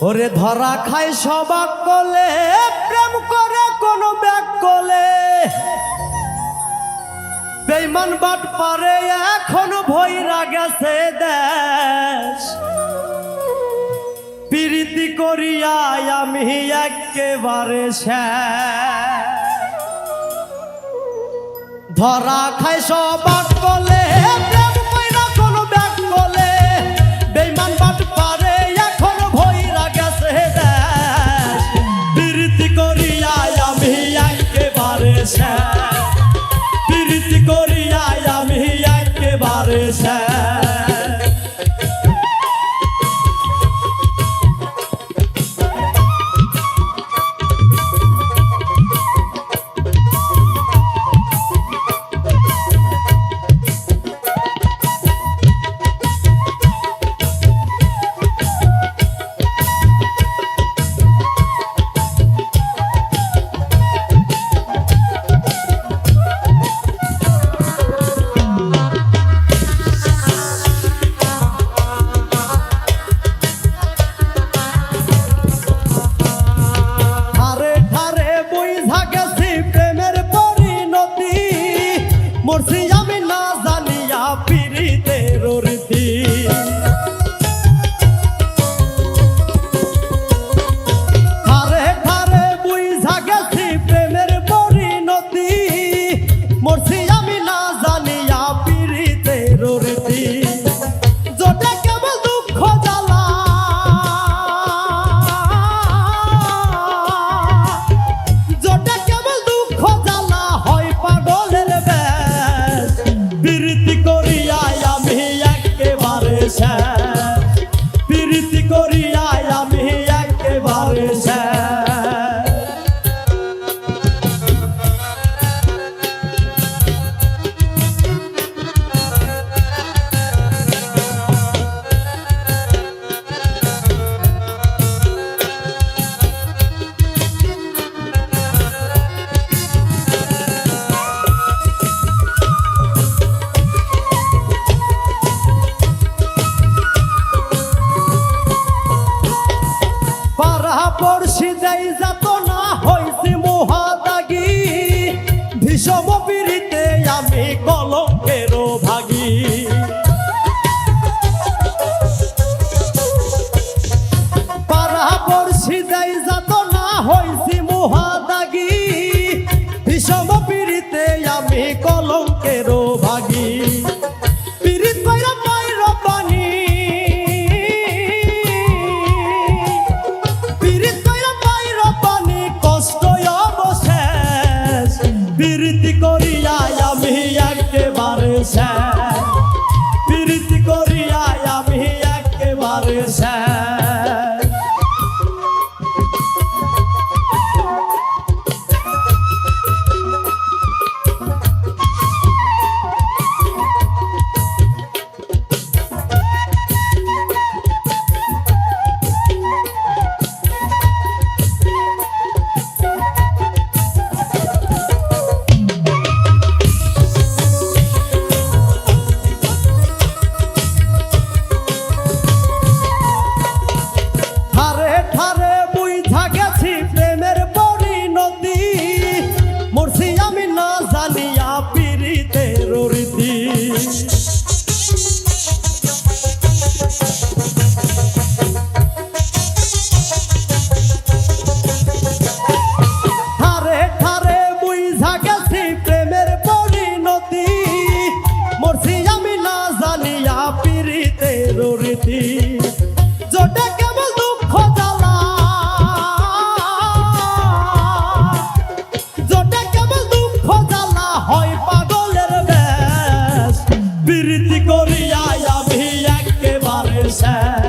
ওরে ধরা খায় সবাক কলে, প্রেম করে কোন ব্যাগ কলে। বেইমান বাট পারে, এখনও ভৈরা গেছে দেশ। প্রীতি করিয়া আমি একেবারে ধরা খায় সবাক কলে বর্ষি আমি কলঙ্কেরও ভাগি। পারা বর্ষি যাই যাত না হয়েছি inside.